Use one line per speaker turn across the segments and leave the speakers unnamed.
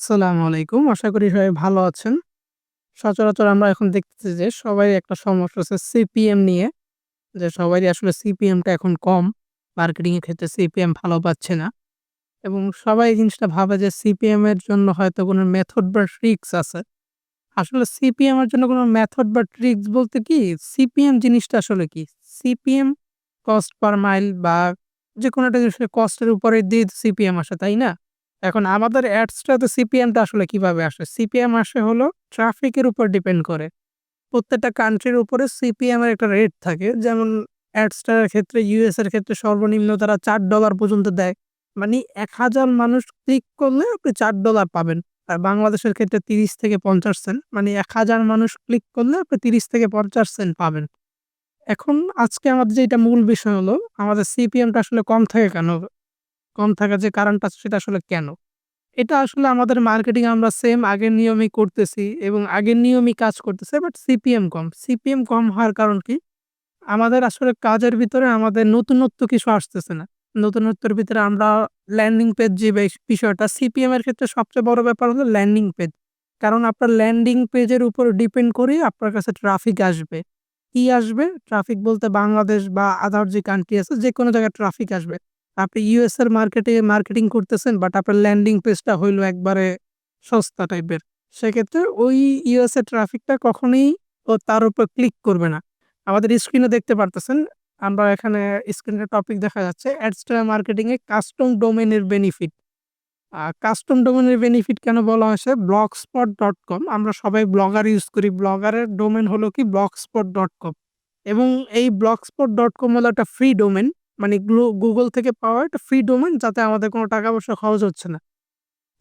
আসসালামু আলাইকুম। আশা করি সবাই ভালো আছেন। সচরাচর আমরা এখন দেখতেছি যে সবারই একটা সমস্যা হচ্ছে সিপিএম নিয়ে। যে সবারই আসলে সিপিএমটা এখন কম। মার্কেটিং এর ক্ষেত্রে সিপিএম ভালো পাচ্ছে না। এবং সবাই জিনিসটা ভাবে যে সিপিএম এর জন্য হয়তো কোনো মেথড বা ট্রিকস আছে। আসলে সিপিএম এর জন্য কোনো মেথড বা ট্রিকস বলতে কি সিপিএম জিনিসটা আসলে কি? সিপিএম কস্ট পার মাইল বা যেকোনো একটা জিনিসের কস্টের উপরে দিয়ে সিপিএম আসে, তাই না? এখন আমাদের অ্যাডসটাতে সিপিএমটা আসলে কীভাবে আসে? সিপিএম আসে হলো ট্রাফিকের উপর ডিপেন্ড করে। প্রত্যেকটা কান্ট্রির উপরে সিপিএম এর একটা রেট থাকে। যেমন অ্যাডসটার ক্ষেত্রে ইউএস এর ক্ষেত্রে সর্বনিম্ন তারা চার ডলার পর্যন্ত দেয়। মানে ১,০০০ মানুষ ক্লিক করলে আপনি চার ডলার পাবেন। আর বাংলাদেশের ক্ষেত্রে ৩০ থেকে ৫০ সেন্ট। মানে ১,০০০ মানুষ ক্লিক করলে আপনি ৩০ থেকে ৫০ সেন্ট পাবেন। এখন আজকে আমাদের যেটা মূল বিষয় হলো আমাদের সিপিএমটা আসলে কম থাকে কেন? কম থাকার যে কারণটা সেটা আসলে কেন? এটা আসলে আমাদের মার্কেটিং আমরা সেম আগের নিয়মেই করতেছি এবং আগের নিয়মই কাজ করতেছে বাট সিপিএম কম। সিপিএম কম হওয়ার কারণ কি? আমাদের আসলে কাজের ভিতরে আমাদের নতুনত্ব কিছু আসতেছে না। নতুনত্বের ভিতরে আমরা ল্যান্ডিং পেজ যে বিষয়টা সিপিএম এর ক্ষেত্রে সবচেয়ে বড় ব্যাপার হলো ল্যান্ডিং পেজ। কারণ আপনার ল্যান্ডিং পেজের উপর ডিপেন্ড করেই আপনার কাছে ট্রাফিক আসবে। কি আসবে? ট্রাফিক বলতে বাংলাদেশ বা আদার যে কান্ট্রি আছে যে কোনো জায়গায় ট্রাফিক আসবে। আপনি ইউএস এর মার্কেটে মার্কেটিং করতেছেন বাট আপনার ল্যান্ডিং পেজটা হইল একবারে সস্তা টাইপের। সেক্ষেত্রে ওই ইউএস এর ট্রাফিকটা কখনোই ও তার উপর ক্লিক করবে না। আমাদের স্ক্রিনে দেখতে পারতেছেন। আমরা এখানে স্ক্রিনে টপিক দেখা যাচ্ছে অ্যাডস্টার মার্কেটিং এ কাস্টম ডোমেইন এর বেনিফিট। কাস্টম ডোমেনের বেনিফিট কেন বলা হয়েছে? ব্লগ স্পট ডট কম আমরা সবাই ব্লগার ইউজ করি। ব্লগারের ডোমেন হলো কি ব্লগ স্পট ডট কম এবং এই ব্লগ স্পট ডট কম হলো একটা ফ্রি ডোমেইন। মানে গ্লো গুগল থেকে পাওয়া একটা ফ্রি ডোমেন যাতে আমাদের কোনো টাকা পয়সা খরচ হচ্ছে না।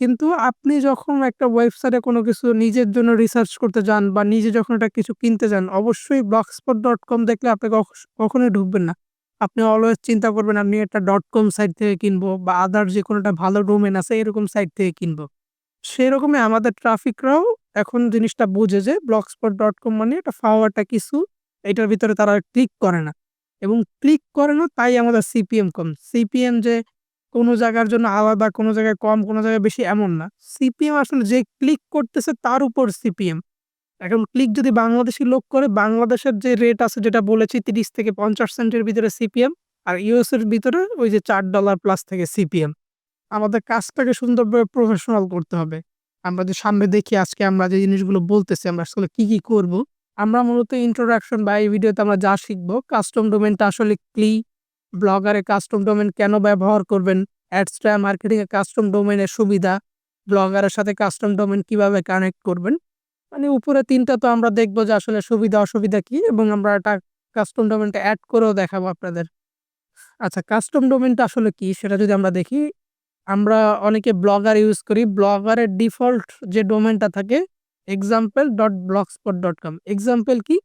কিন্তু আপনি যখন একটা ওয়েবসাইটে কোনো কিছু নিজের জন্য রিসার্চ করতে যান বা নিজে যখন একটা কিছু কিনতে যান, অবশ্যই ব্লগস্পট ডট কম দেখলে আপনি কখ, কখনোই ঢুকবেন না। আপনি অলওয়েজ চিন্তা করবেন, আমি একটা ডট কম সাইট থেকে কিনবো বা আদার যেকোনো একটা ভালো ডোমেন আছে, এরকম সাইট থেকে কিনবো। সেরকমই আমাদের ট্রাফিকরাও এখন জিনিসটা বুঝে যে ব্লগস্পট ডট কম মানে একটা ফাওয়া একটা কিছু। এটার ভিতরে তারা ক্লিক করে না। এবং ক্লিক করে না তাই আমাদের সিপিএম কম। সিপিএম যে কোনো জায়গার জন্য আলাদা, কোনো জায়গায় কম, কোনো জায়গায় বেশি এমন না। সিপিএম আসলে যে ক্লিক করতেছে তার উপর সিপিএম। এখন ক্লিক যদি বাংলাদেশী লোক করে বাংলাদেশের যে রেট আছে যেটা বলেছি ৩০ থেকে ৫০ সেন্টের ভিতরে সিপিএম আর ইউএস এর ভিতরে ওই যে চার ডলার প্লাস থেকে সিপিএম। আমাদের কাজটাকে সুন্দরভাবে প্রফেশনাল করতে হবে। আমরা যে সামনে দেখি আজকে আমরা যে জিনিসগুলো বলতেছি আমরা আসলে কি, কি করব? আমরা মূলত ইন্ট্রোডাকশন বা এই ভিডিওতে আমরা যা শিখব কাস্টম ডোমেনটা আসলে কি? ব্লগারে কাস্টম ডোমেন কেন ব্যবহার করবেন? অ্যাডস্টার মার্কেটিং এ কাস্টম ডোমেনের সুবিধা, ব্লগারের সাথে কাস্টম ডোমেন কীভাবে কানেক্ট করবেন? মানে উপরে ৩ টা তো আমরা দেখব যে আসলে সুবিধা অসুবিধা কি এবং আমরা এটা কাস্টম ডোমেনটা অ্যাড করেও দেখাবো আপনাদের। আচ্ছা কাস্টম ডোমেনটা আসলে কি? সেটা যদি আমরা দেখি, আমরা অনেকে ব্লগার ইউজ করি। ব্লগারের ডিফল্ট যে ডোমেনটা থাকে example.blogspot.com এক্সাম্পল কি?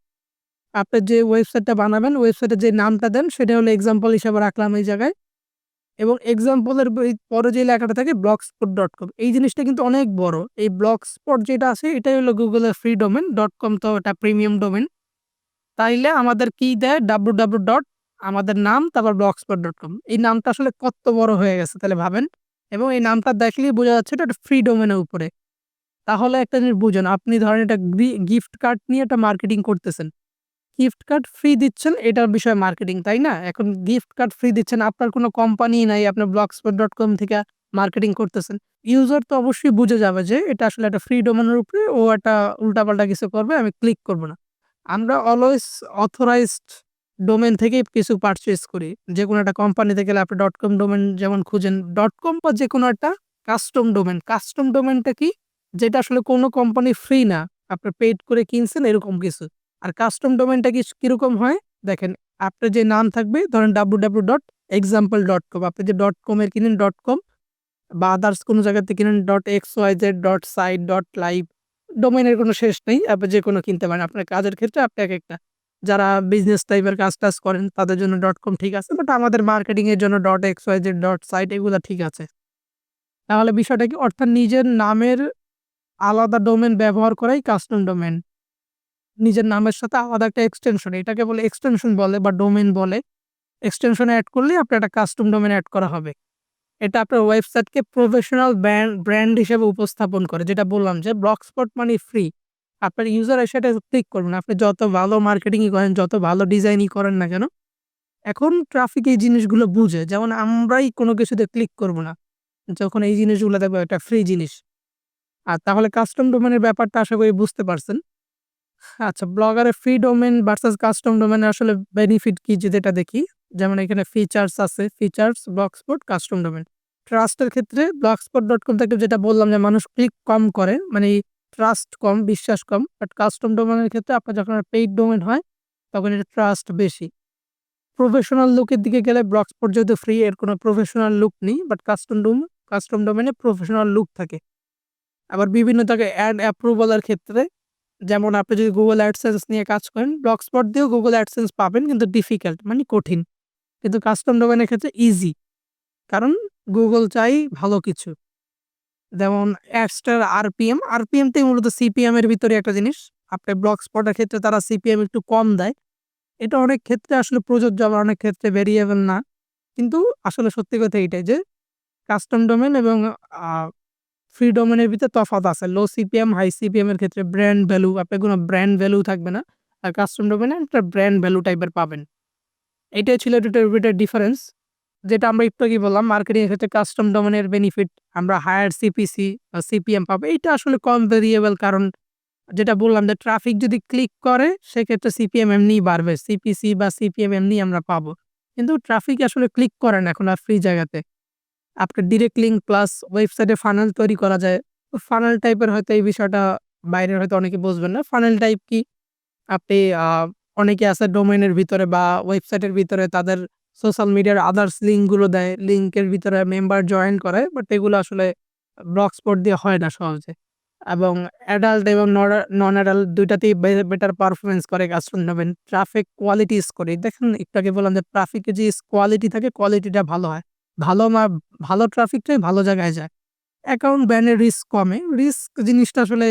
আপনি যে ওয়েবসাইটটা বানাবেন ওয়েবসাইটে যে নামটা দেন, সেটা হলো এক্সাম্পল হিসেবে রাখলাম এই জায়গায়। এবং এক্সাম্পলের পরে যে লেখাটা থাকে ব্লগস্পট ডট কম এই জিনিসটা কিন্তু অনেক বড়। এই ব্লগস্পট যেটা আছে, এটাই হলো গুগলের ফ্রি ডোমেন ডট কম তো এটা প্রিমিয়াম ডোমেন তাইলে আমাদের কি দেয় ডাব্লু ডাব্লু ডট আমাদের নাম, তারপর ব্লগস্পট ডট কম এই নামটা আসলে কত বড় হয়ে গেছে, তাহলে ভাবেন। এবং এই নামটা দেখলেই বোঝা যাচ্ছে এটা ফ্রি ডোমেনের উপরে। তাহলে একটা জিনিস বুঝেন আপনি ধরেন গ্রি গিফট কার্ড নিয়ে একটা মার্কেটিং করতেছেন। গিফট কার্ড ফ্রি দিচ্ছেন এটার বিষয়ে মার্কেটিং, তাই না? এখন গিফট কার্ড ফ্রি দিচ্ছেন আপনার কোনো কোম্পানি নাই আপনার ব্লগস্পট ডট কম থেকে মার্কেটিং করতেছেন। ইউজার তো অবশ্যই বুঝে যাবে যে এটা আসলে একটা ফ্রি ডোমেনের উপরে ও একটা উল্টাপাল্টা কিছু করবে আমি ক্লিক করব না। আমরা অলওয়েজ অথরাইজড ডোমেন থেকেই কিছু পারচেজ করি। যে কোনো একটা কোম্পানিতে গেলে আপনি ডট কম ডোমেন যেমন খুঁজেন ডট কম বা যে কোনো একটা কাস্টম ডোমেন কাস্টম ডোমেনটা কি? যেটা আসলে কোনো কোম্পানি ফ্রি না। আপনি পেড করে কিনছেন এরকম কিছু। আর কাস্টম ডোমেনটা কি কীরকম হয়? দেখেন আপনার যে নাম থাকবে ধরেন www.example.com আপনি যে .com এর কিনেন .com বা আদার্স কোনো জায়গা থেকে কিনেন .xyz, .site, .live ডোমেইনের কোনো শেষ নেই। আপনি যে কোনো কিনতে পারেন। আপনার কাজের ক্ষেত্রে আপনি এক একটা যারা বিজনেস টাইপের কাজ-টাজ করেন তাদের জন্য .com ঠিক আছে। বাট আমাদের মার্কেটিং এর জন্য .xyz, .site এগুলা ঠিক আছে। তাহলে বিষয়টা কি? অর্থাৎ নিজের নামের আলাদা ডোমেন ব্যবহার করাই কাস্টম ডোমেন নিজের নামের সাথে আলাদা একটা এক্সটেনশন এটাকে বলে এক্সটেনশন বলে বা ডোমেন বলে। এক্সটেনশন অ্যাড করলেই আপনার একটা কাস্টম ডোমেন অ্যাড করা হবে। এটা আপনার ওয়েবসাইটকে প্রফেশনাল ব্র্যান্ড ব্র্যান্ড হিসেবে উপস্থাপন করে। যেটা বললাম যে ব্লগস্পট মানে ফ্রি। আপনার ইউজার এসে এটা ক্লিক করবে না। আপনি যত ভালো মার্কেটিংই করেন, যত ভালো ডিজাইনই করেন না কেন, এখন ট্রাফিক এই জিনিসগুলো বুঝে। যেমন আমরাই কোনো কিছুতে ক্লিক করব না। যখন এই জিনিসগুলো দেখব একটা ফ্রি জিনিস। আর তাহলে কাস্টম ডোমেনের ব্যাপারটা আশা করি বুঝতে পারছেন। আচ্ছা ব্লগারে ফ্রি ডোমেন ভার্সাস কাস্টম ডোমেনের আসলে বেনিফিট কি যদি এটা দেখি। যেমন এখানে ফিচার্স আছে, ফিচার্স, ব্লগস্পট, কাস্টম ডোমেন। ট্রাস্টের ক্ষেত্রে ব্লগস্পট ডট কম থেকে যেটা বললাম যে মানুষ ক্লিক কম করে মানে ট্রাস্ট কম, বিশ্বাস কম। বাট কাস্টম ডোমেনের ক্ষেত্রে আপনার যখন পেইড ডোমেন হয় তখন এটা ট্রাস্ট বেশি। প্রফেশনাল লুকের দিকে গেলে ব্লগস্পট যেহেতু ফ্রি এর কোনো প্রফেশনাল লুক নেই। বাট কাস্টম ডোম কাস্টম ডোমেনে প্রফেশনাল লুক থাকে। আবার বিভিন্ন জায়গায় অ্যাড অ্যাপ্রুভাল এর ক্ষেত্রে যেমন আপনি যদি Google AdSense নিয়ে কাজ করেন, ব্লগস্পট দিয়েও Google AdSense পাবেন কিন্তু ডিফিকাল্ট মানে কঠিন। কিন্তু কাস্টম ডোমেনের ক্ষেত্রে ইজি। কারণ গুগল চাই ভালো কিছু। যেমন অ্যাডসটার আরপিএম, আরপিএমটাই মূলত সিপিএম এর ভিতরে একটা জিনিস। আপনার ব্লগস্পটের ক্ষেত্রে তারা সিপিএম একটু কম দেয়। এটা অনেক ক্ষেত্রে আসলে প্রযোজ্য আবার অনেক ক্ষেত্রে ভেরিয়েবল না। কিন্তু আসলে সত্যি কথা এইটাই যে কাস্টম ডোমেন এবং ফ্রি ডোমেনের ভিতরে তফাত আছে। লো সিপিএম, হাই সিপিএম এর ক্ষেত্রে ব্র্যান্ড ভ্যালু আপনার কোনো ব্র্যান্ড ভ্যালু থাকবে না। আর কাস্টম ডোমেনে একটা ব্র্যান্ড ভ্যালু টাইপের পাবেন। এটাই ছিল দুটোর ভিতরে ডিফারেন্স। যেটা আমরা একটু আগেই বললাম মার্কেটিং এর ক্ষেত্রে কাস্টম ডোমেনের বেনিফিট আমরা হায়ার সিপিসি বা সিপিএম পাবো। এটা আসলে কম ভেরিয়েবল কারণ যেটা বললাম যে ট্রাফিক যদি ক্লিক করে সেক্ষেত্রে সিপিএম এমনিই বাড়বে। সিপিসি বা সিপিএম এমনিই আমরা পাবো। কিন্তু ট্রাফিক আসলে ক্লিক করে না এখন আর ফ্রি জায়গাতে। আপনার ডিরেক্ট লিঙ্ক প্লাস ওয়েবসাইটে ফানেল তৈরি করা যায়। ফানেল টাইপের হয়তো এই বিষয়টা বাইরের হয়তো অনেকে বুঝবেন না। ফানেল টাইপ কি? আপনি অনেকে আছে ডোমেনের ভিতরে বা ওয়েবসাইটের ভিতরে তাদের সোশ্যাল মিডিয়ার আদার্স লিঙ্কগুলো দেয়। লিঙ্কের ভিতরে মেম্বার জয়েন করায়। বাট এগুলো আসলে ব্লগস্পট দিয়ে হয় না সহজে। এবং অ্যাডাল্ট এবং নন অ্যাডাল্ট দুইটাতেই বেটার পারফরমেন্স করে কাস্টম নেবেন ট্রাফিক কোয়ালিটি স্কোর দেখেন একটু আগে বললাম যে ট্রাফিকে যে কোয়ালিটি থাকে কোয়ালিটিটা ভালো হয়। ভালো মা, ভালো ট্রাফিকটাই ভালো জায়গায় যায়। অ্যাকাউন্ট ব্যানের রিস্ক কমে। রিস্ক জিনিসটা আসলে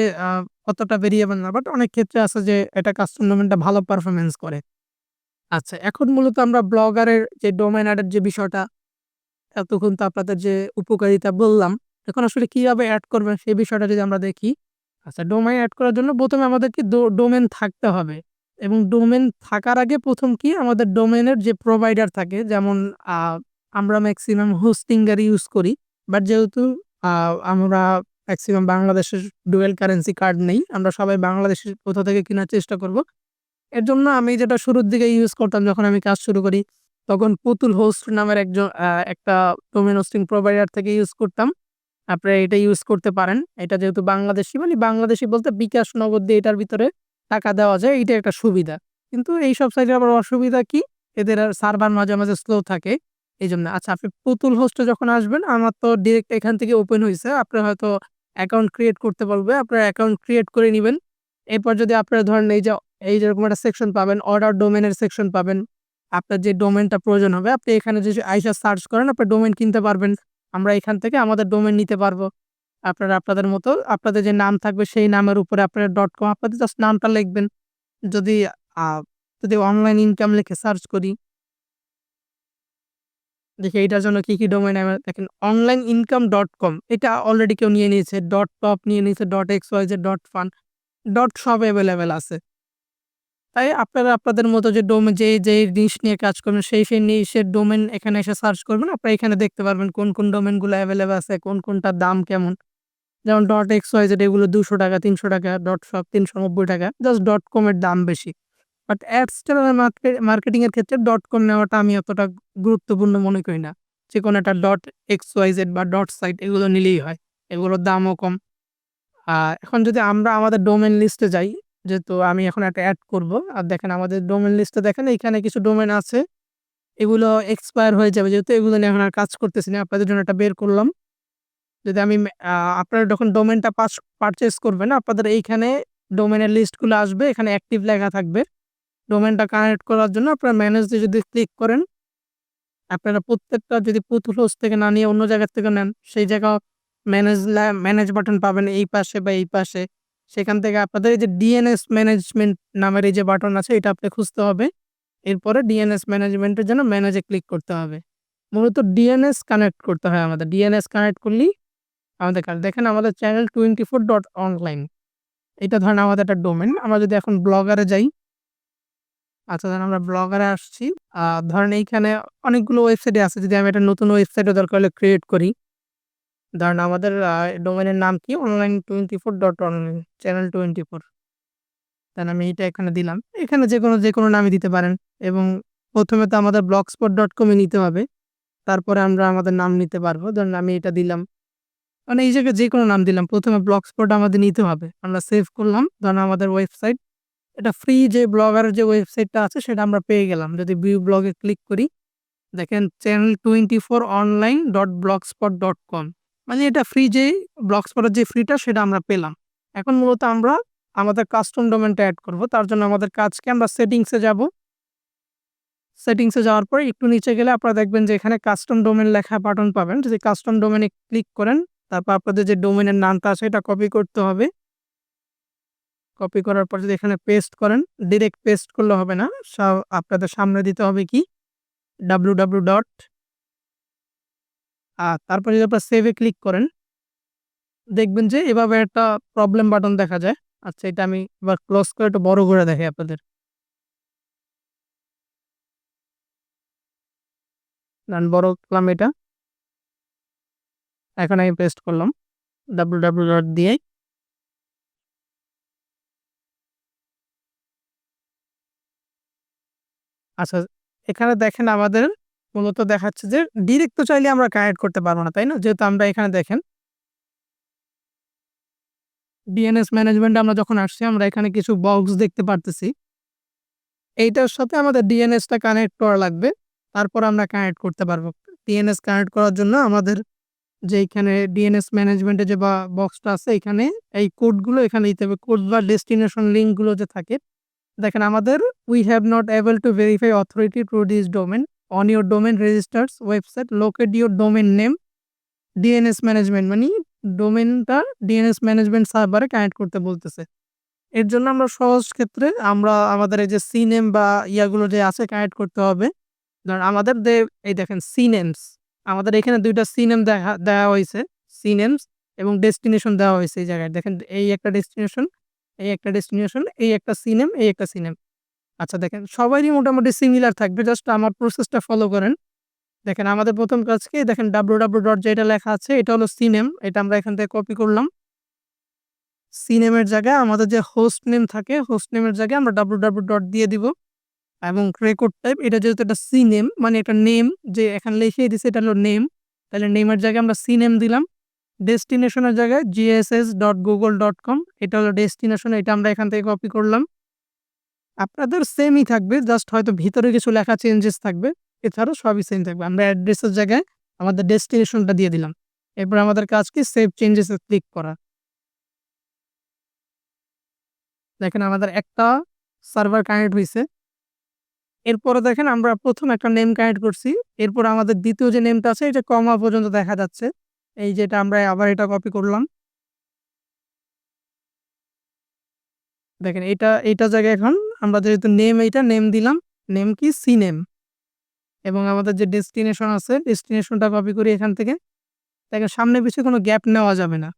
অতটা ভেরিয়েবল না। বাট অনেক ক্ষেত্রে আছে যে, এটা কাস্টম ডোমেনটা ভালো পারফরমেন্স করে। আচ্ছা এখন মূলত আমরা ব্লগারের যে ডোমেন অ্যাডের যে বিষয়টা, এতক্ষণ তো আপনাদের যে উপকারিতা বললাম। এখন আসলে কীভাবে অ্যাড করবেন সেই বিষয়টা যদি আমরা দেখি। আচ্ছা ডোমেইন অ্যাড করার জন্য ১ম এ আমাদেরকে ডো ডোমেইন থাকতে হবে। এবং ডোমেন থাকার আগে প্রথম কি আমাদের ডোমেনের যে প্রোভাইডার থাকে, যেমন আমরা ম্যাক্সিমাম হোস্টিঙ্গার ইউজ করি। বাট যেহেতু আমরা ম্যাক্সিমাম বাংলাদেশের ডুয়েল কারেন্সি কার্ড নেই। আমরা সবাই বাংলাদেশের কোথাও থেকে কেনার চেষ্টা করব। এর জন্য আমি যেটা শুরুর দিকে ইউজ করতাম যখন আমি কাজ শুরু করি তখন পুতুল হোস্ট নামের একজন একটা ডোমেইন হোস্টিং প্রোভাইডার থেকে ইউজ করতাম। আপনারা এটা ইউজ করতে পারেন। এটা যেহেতু বাংলাদেশি মানে বাংলাদেশী বলতে বিকাশ নগদ দিয়ে এটার ভিতরে টাকা দেওয়া যায়। এটা একটা সুবিধা। কিন্তু এইসব সাইটের আবার অসুবিধা কি? এদের সার্ভার মাঝে, মাঝে স্লো থাকে। এইজন্য আচ্ছা আপনি পুতুল হোস্টে যখন আসবেন, আমার তো ডিরেক্ট এখান থেকে ওপেন হয়েছে আপনার হয়তো অ্যাকাউন্ট ক্রিয়েট করতে পারবে আপনার অ্যাকাউন্ট ক্রিয়েট করে নিবেন। এরপর যদি আপনারা ধরেন এই যে, এই যেরকম একটা সেকশন পাবেন অর্ডার ডোমেনের সেকশন পাবেন। আপনার যে ডোমেনটা প্রয়োজন হবে, আপনি এখানে যদি আইসা সার্চ করেন আপনি ডোমেন কিনতে পারবেন। আমরা এখান থেকে আমাদের ডোমেন নিতে পারব। আপনারা আপনাদের মতো, আপনাদের যে নাম থাকবে, সেই নামের উপরে আপনারা ডট কম আপনাদের জাস্ট নামটা লিখবেন। যদি যদি অনলাইন ইনকাম লিখে সার্চ করি দেখি এইটার জন্য কী কী ডোমেন নেবে দেখেন অনলাইন ইনকাম ডট কম এটা অলরেডি কেউ নিয়ে নিয়েছে। ডট টপ নিয়ে নিয়েছে, dot XYZ, dot fun, dot সব এভেইলেবল আছে। তাই আপনারা আপনাদের মতো যে ডোমে যে, যে জিনিস নিয়ে কাজ করবেন সেই, সেই নিশের ডোমেন এখানে এসে সার্চ করবেন। আপনারা এখানে দেখতে পারবেন কোন, কোন ডোমেনগুলো অ্যাভেলেবেল আছে, কোন, কোনটার দাম কেমন। যেমন ডট এক্সওয়াইজেড এগুলো ৳২০০, ৳৩০০, ডট শপ ৳৩৯০ জাস্ট ডট কমের দাম বেশি। বাট অ্যাডস্টার মার্কে মার্কেটিং এর ক্ষেত্রে ডট কম নেওয়াটা আমি অতটা গুরুত্বপূর্ণ মনে করি না। যে কোনো একটা ডট এক্সওয়াইজেড বা ডট সাইট এগুলো নিলেই হয়। এগুলোর দামও কম। আ এখন যদি আমরা আমাদের ডোমেন লিস্টে যাই, যেহেতু আমি এখন একটা অ্যাড করব। আর দেখেন আমাদের ডোমেন লিস্টে দেখেন এইখানে কিছু ডোমেন আছে। এগুলো এক্সপায়ার হয়ে যাবে যেহেতু এগুলো নিয়ে এখন আর কাজ করতেছি না। আপনাদের জন্য একটা বের করলাম। যদি আমি আপনারা যখন ডোমেনটা পাস পারচেজ করবেন আপনাদের এইখানে ডোমেইনের লিস্টগুলো আসবে। এখানে অ্যাক্টিভ লেখা থাকবে। ডোমেইনটা কানেক্ট করার জন্য আপনারা ম্যানেজ যদি ক্লিক করেন, আপনারা প্রত্যেকটা যদি পুতুল হোস্ট থেকে না নিয়ে অন্য জায়গার থেকে নেন, সেই জায়গা ম্যানেজ ম্যানেজ বাটন পাবেন এই পাশে বা এই পাশে। সেখান থেকে আপনাদের এই যে ডিএনএস ম্যানেজমেন্ট নামের এই যে বাটন আছে, এটা আপনি খুঁজতে হবে। এরপরে ডিএনএস ম্যানেজমেন্টের জন্য ম্যানেজে ক্লিক করতে হবে। মূলত ডিএনএস কানেক্ট করতে হয় আমাদের ডিএনএস কানেক্ট করলেই আমাদের কাজ দেখেন আমাদের channel twenty four dot online এটা ধরেন আমাদের একটা ডোমেন আমরা যদি এখন ব্লগারে যাই আচ্ছা ধরেন আমরা ব্লগারে আসছি। ধরেন এইখানে অনেকগুলো ওয়েবসাইটে আছে। যদি আমি একটা নতুন ওয়েবসাইটও দরকার হলে ক্রিয়েট করি। ধরেন আমাদের ডোমেনের নাম কি? Online twenty four dot online channel twenty four then আমি এটা এখানে দিলাম। এখানে যে কোনো যে কোনো নামই দিতে পারেন। এবং প্রথমে তো আমাদের ব্লগ স্পট ডট কমে নিতে হবে। তারপরে আমরা আমাদের নাম নিতে পারব। ধরেন আমি এটা দিলাম। মানে এই জায়গায় যে কোনো নাম দিলাম। প্রথমে ব্লগ স্পট আমাদের নিতে হবে। আমরা সেভ করলাম। ধরেন আমাদের ওয়েবসাইট এটা ফ্রি যে ব্লগারের যে ওয়েবসাইটটা আছে, সেটা আমরা পেয়ে গেলাম। যদি ভিউ ব্লগে ক্লিক করি, দেখেন channel twenty four online dot blogspot dot com মানে এটা ফ্রি যে ব্লগ স্পটের যে ফ্রিটা সেটা আমরা পেলাম। এখন মূলত আমরা আমাদের কাস্টম ডোমেনটা অ্যাড করব। তার জন্য আমাদের কাজকে আমরা সেটিংসে যাব। সেটিংসে যাওয়ার পরে একটু নিচে গেলে আপনারা দেখবেন যে এখানে কাস্টম ডোমেন লেখা বাটন পাবেন। যদি কাস্টম ডোমেনে ক্লিক করেন, তারপর আপনাদের যে ডোমেনের নামটা আছে, এটা কপি করতে হবে। কপি করার পর যদি এখানে পেস্ট করেন ডিরেক্ট পেস্ট করলে হবে না। আপনাদের সামনে দিতে হবে কি? ডাব্লু ডাব্লু ডট আর তারপর যদি আপনার সেভে ক্লিক করেন, দেখবেন যে এভাবে একটা প্রবলেম বাটন দেখা যায়। আচ্ছা এটা আমি এবার ক্লোজ করে একটু বড় করে দেখি আপনাদের। বড় করলাম এটা। এখন আমি পেস্ট করলাম। ডাব্লু ডাব্লু ডট দিয়ে আচ্ছা এখানে দেখেন আমাদের মূলত দেখাচ্ছে যে ডিরেক্ট তো চাইলে আমরা কানেক্ট করতে পারব না, তাই না? যেহেতু আমরা এখানে দেখেন ডিএনএস ম্যানেজমেন্ট আমরা যখন আসছি, আমরা এখানে কিছু বক্স দেখতে পারতেছি। এইটার সাথে আমাদের ডিএনএসটা কানেক্ট করা লাগবে। তারপর আমরা কানেক্ট করতে পারব। ডিএনএস কানেক্ট করার জন্য আমাদের যে এখানে ডিএনএস ম্যানেজমেন্টে যে বা বক্সটা আছে, এখানে এই কোডগুলো এখানে দিতে হবে। কোড বা ডেস্টিনেশন লিঙ্কগুলো যে থাকে দেখেন আমাদের we have not able to verify authority to this domain on your domain registrar's website locate your domain name DNS management মানে ডোমেনটা ডিএনএস ম্যানেজমেন্ট সার্ভারে কানেক্ট করতে বলতেছে। এর জন্য আমরা সহজ ক্ষেত্রে আমরা আমাদের এই যে সিনেম বা ইয়াগুলো যে আছে কানেক্ট করতে হবে। ধরেন আমাদের দে এই দেখেন সিনেমস আমাদের এখানে দুইটা সিনেম দেখা দেওয়া হয়েছে। সিনেমস এবং ডেস্টিনেশন দেওয়া হয়েছে এই জায়গায়। দেখেন এই একটা ডেস্টিনেশন এই একটা ডেস্টিনেশন এই একটা সিনেম এই একটা সিনেম আচ্ছা দেখেন, সবারই মোটামুটি সিমিলার থাকবে জাস্ট আমার প্রসেসটা ফলো করেন। দেখেন, আমাদের প্রথম কাজ কি? দেখেন ডাব্লু ডাব্লু ডট যেটা লেখা আছে, এটা হলো সিনেম এটা আমরা এখান থেকে কপি করলাম। সিনেমের জায়গায় আমাদের যে হোস্ট নেম থাকে হোস্ট নেমের জায়গায় আমরা ডাব্লু ডাব্লু ডট দিয়ে দিব। এবং রেকর্ড টাইপ এটা যেহেতু একটা সিনেম মানে একটা নেম যে এখানে লিখিয়ে দিছে, এটা হলো নেম তাহলে নেমের জায়গায় আমরা সিনেম দিলাম। ডেস্টিনেশনের জায়গায় GHS dot Google dot com এটা হলো ডেস্টিনেশন, এটা আমরা এখান থেকে কপি করলাম। আপনাদের সেমই থাকবে জাস্ট হয়তো ভিতরে কিছু লেখা চেঞ্জেস থাকবে, এছাড়াও সবই সেম থাকবে। আমরা অ্যাড্রেসের জায়গায় আমাদের ডেস্টিনেশনটা দিয়ে দিলাম। এরপর আমাদের কাজ কি সেভ চেঞ্জেসে ক্লিক করা। দেখেন আমাদের একটা সার্ভার কানেক্ট হয়েছে এরপরে দেখেন আমরা প্রথম একটা নেম কানেক্ট করছি। এরপর আমাদের দ্বিতীয় যে নেমটা আছে, এটা কমা পর্যন্ত দেখা যাচ্ছে। এই যেটা আমরা আবার এটা কপি করলাম। দেখেন, এটা, এইটা জায়গায় এখন আমরা যেহেতু নেম এইটা নেম দিলাম নেম কি? সি নেম এবং আমাদের যে ডেস্টিনেশন আছে ডেস্টিনেশনটা কপি করি এখান থেকে। দেখেন, সামনে পিছিয়ে কোনো গ্যাপ নেওয়া যাবে না।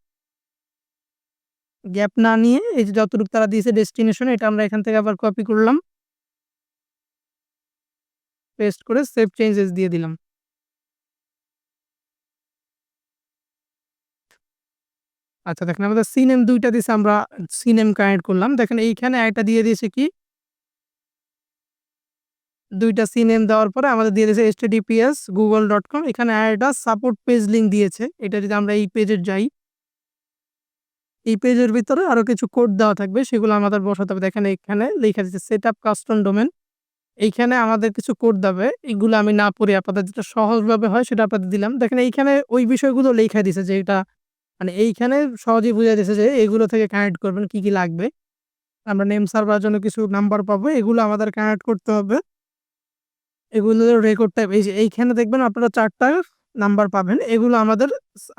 গ্যাপ না নিয়ে এই যে যতটুকু তারা দিয়েছে ডেস্টিনেশন এটা আমরা এখান থেকে আবার কপি করলাম। পেস্ট করে সেভ চেঞ্জেস দিয়ে দিলাম। আচ্ছা দেখেন আমাদের সিনেম দুইটা দিয়েছে আমরা সিনেম কানেক্ট করলাম। দেখেন এইখানে একটা দিয়ে দিয়েছে কি? দুইটা সিনেম দেওয়ার পরে আমাদের দিয়ে দিয়েছে এস টিডিপিএস গুগল ডট কম এখানে একটা সাপোর্ট পেজ লিঙ্ক দিয়েছে। এটা যদি আমরা এই পেজের যাই, এই পেজের ভিতরে আরও কিছু কোড দেওয়া থাকবে, সেগুলো আমাদের বসাতে হবে। দেখেন এখানে লেখা দিচ্ছে সেট আপ কাস্টম ডোমেন এইখানে আমাদের কিছু কোড দেবে, এগুলো আমি না পড়ি আপনাদের যেটা সহজভাবে হয় সেটা আপনাদের দিলাম। দেখেন এইখানে ওই বিষয়গুলো লেখা দিছে যে এটা মানে এইখানে সহজেই বুঝা দিছে যে এগুলো থেকে কানেক্ট করবেন, কি কি লাগবে। আমরা নেম সার্ভার জন্য কিছু নাম্বার পাবো, এগুলো আমাদের কানেক্ট করতে হবে। এগুলো রেকর্ড টাইপ এই এইখানে দেখবেন আপনারা চারটা নাম্বার পাবেন, এগুলো আমাদের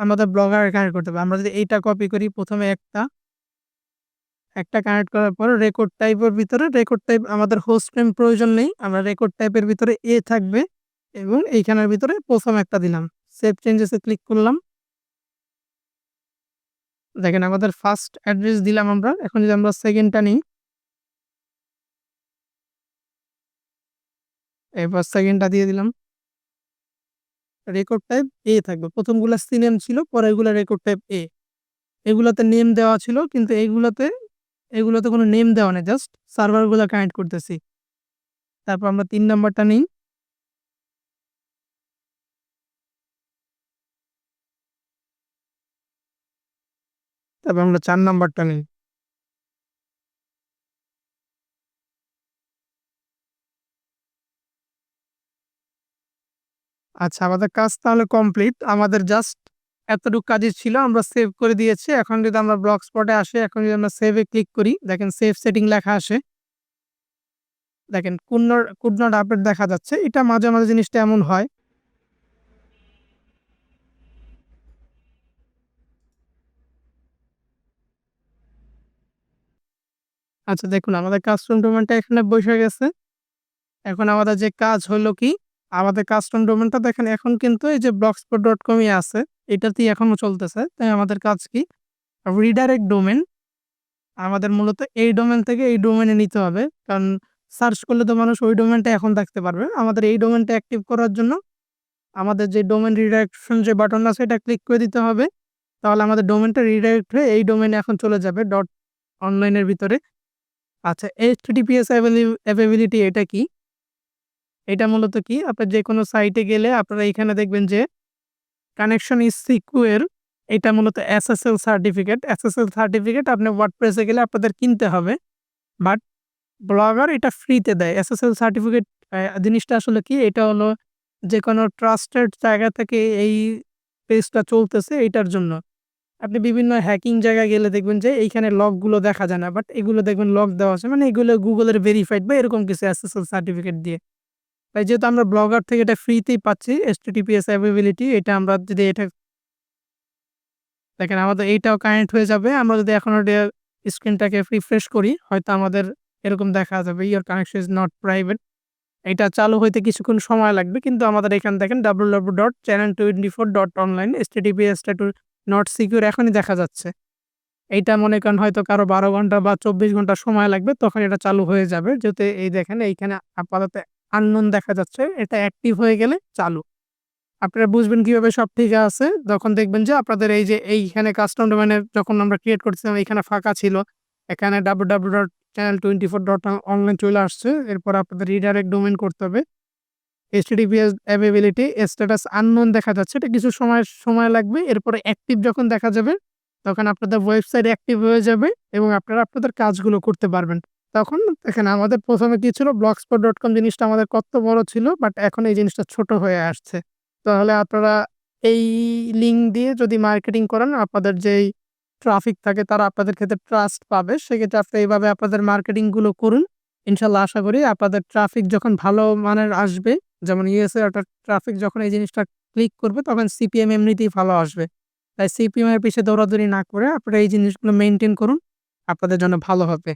আমাদের ব্লগারে কানেক্ট করতে হবে। আমরা যদি এইটা কপি করি, প্রথমে একটা একটা কানেক্ট করার পর রেকর্ড টাইপের ভিতরে রেকর্ড টাইপ আমাদের হোস্ট নেম প্রয়োজন নেই, আমরা রেকর্ড টাইপের ভিতরে এ থাকবে এবং এইখানের ভিতরে প্রথম একটা দিলাম। সেভ চেঞ্জেসে ক্লিক করলাম। দেখেন আমাদের ফার্স্ট অ্যাড্রেস দিলাম আমরা। এখন যদি আমরা সেকেন্ডটা নিই। এবার সেকেন্ডটা দিয়ে দিলাম। রেকর্ড টাইপ এ থাকবে। প্রথমগুলো সি নেম ছিল, পরেরগুলো রেকর্ড টাইপ এ এগুলোতে নেম দেওয়া ছিল, কিন্তু এইগুলোতে এগুলোতে কোনো নেম দেওয়া নেই জাস্ট সার্ভারগুলো কানেক্ট করতেছি। তারপর আমরা তিন নাম্বারটা নিই। তারপর আমরা চার নাম্বারটা নিই। আচ্ছা আমাদের কাজ তাহলে কমপ্লিট। আমাদের জাস্ট এতটুকু কাজই ছিল, আমরা সেভ করে দিয়েছি। এখন যদি আমরা ব্লক স্পটে আসে, এখন যদি আমরা সেভে ক্লিক করি, দেখেন সেভ সেটিং লেখা আসে দেখেন could not could not update দেখা যাচ্ছে। এটা মাঝে মাঝে জিনিসটা এমন হয় আচ্ছা দেখুন আমাদের কাস্টম ডোমেনটা এখানে বসে গেছে। এখন আমাদের যে কাজ হলো কি? আমাদের কাস্টম ডোমেনটা দেখেন, এখন কিন্তু এই যে ব্লগস্পট ডট কমই আছে, এটাতেই এখনও চলতেছে। তাই আমাদের কাজ কি? রিডাইরেক্ট ডোমেন আমাদের মূলত এই ডোমেন থেকে এই ডোমেনে নিতে হবে। কারণ সার্চ করলে তো মানুষ ওই ডোমেনটা এখন দেখতে পারবে। আমাদের এই ডোমেনটা অ্যাক্টিভ করার জন্য আমাদের যে ডোমেন রিডাইরেকশন যে বাটন আছে, এটা ক্লিক করে দিতে হবে। তাহলে আমাদের ডোমেনটা রিডাইরেক্ট হয়ে এই ডোমেনে এখন চলে যাবে ডট অনলাইনের ভিতরে। আচ্ছা এইচ টিপিএস অ্যাভেবিলিটি এটা কি? এটা মূলত কি? আপনার যে কোনো সাইটে গেলে আপনারা এখানে দেখবেন যে কানেকশন ইজ সিকিউর এটা মূলত এসএসএল সার্টিফিকেট এসএসএল সার্টিফিকেট আপনি ওয়ার্ডপ্রেসে গেলে আপনাদের কিনতে হবে বাট ব্লগার এটা ফ্রিতে দেয়। এসএসএল সার্টিফিকেট জিনিসটা আসলে কি? এটা হলো যে কোনো ট্রাস্টেড জায়গা থেকে এই পেজটা চলতেছে এইটার জন্য। আপনি বিভিন্ন হ্যাকিং জায়গায় গেলে দেখবেন যে এইখানে লকগুলো দেখা যায় না বাট এগুলো দেখবেন লক দেওয়া আছে। মানে এগুলো গুগলের ভেরিফাইড বা এরকম কিছু এসএসএল সার্টিফিকেট দিয়ে। তাই যেহেতু আমরা ব্লগার থেকে এটা ফ্রিতেই পাচ্ছি এসটিটিপিএস অ্যাভেবিলিটি এটা আমরা যদি এটা দেখেন আমাদের এইটাও কানেক্ট হয়ে যাবে। আমরা যদি এখন ওটা স্ক্রিনটাকে রিফ্রেশ করি, হয়তো আমাদের এরকম দেখা যাবে your connection is not private এটা চালু হইতে কিছুক্ষণ সময় লাগবে, কিন্তু আমাদের এখানে দেখেন W W dot channel twenty four dot online এসটিটিপিএসটা to not secure এখনই দেখা যাচ্ছে। এইটা মনে করেন হয়তো কারও বারো ঘণ্টা বা চব্বিশ ঘণ্টা সময় লাগবে, তখন এটা চালু হয়ে যাবে। যেহেতু এই দেখেন, এইখানে আপাতত আননোন দেখা যাচ্ছে, এটা অ্যাক্টিভ হয়ে গেলে চালু। আপনারা বুঝবেন কীভাবে সব ঠিক আছে। যখন দেখবেন যে আপনাদের এই যে এইখানে কাস্টম ডোমেনের যখন আমরা ক্রিয়েট করছিলাম, এইখানে ফাঁকা ছিল। এখানে W W dot channel twenty four dot online চলে আসছে। এরপর আপনাদের রিডাইরেক্ট ডোমেন করতে হবে। এইচটিডিপিএস অ্যাভেবিলিটি স্ট্যাটাস আননোন দেখা যাচ্ছে। এটা কিছু সময় সময় লাগবে। এরপরে অ্যাক্টিভ যখন দেখা যাবে, তখন আপনাদের ওয়েবসাইট অ্যাক্টিভ হয়ে যাবে এবং আপনারা আপনাদের কাজগুলো করতে পারবেন। তখন দেখেন আমাদের প্রথমে কি ছিল? ব্লগস্পট ডট কম জিনিসটা আমাদের কত বড় ছিল বাট এখন এই জিনিসটা ছোট হয়ে আসছে। তাহলে আপনারা এই লিঙ্ক দিয়ে যদি মার্কেটিং করেন, আপনাদের যেই ট্রাফিক থাকে, তারা আপনাদের ক্ষেত্রে ট্রাস্ট পাবে। সেক্ষেত্রে আপনি এইভাবে আপনাদের মার্কেটিংগুলো করুন। ইনশাল্লাহ আশা করি আপনাদের ট্রাফিক যখন ভালো মানের আসবে, যেমন ইউএসএ একটা ট্রাফিক যখন এই জিনিসটা ক্লিক করবে, তখন সিপিএম এমনিতেই ভালো আসবে। তাই সিপিএম এর পিছিয়ে দৌড়াদৌড়ি না করে আপনারা এই জিনিসগুলো মেনটেন করুন, আপনাদের জন্য ভালো হবে।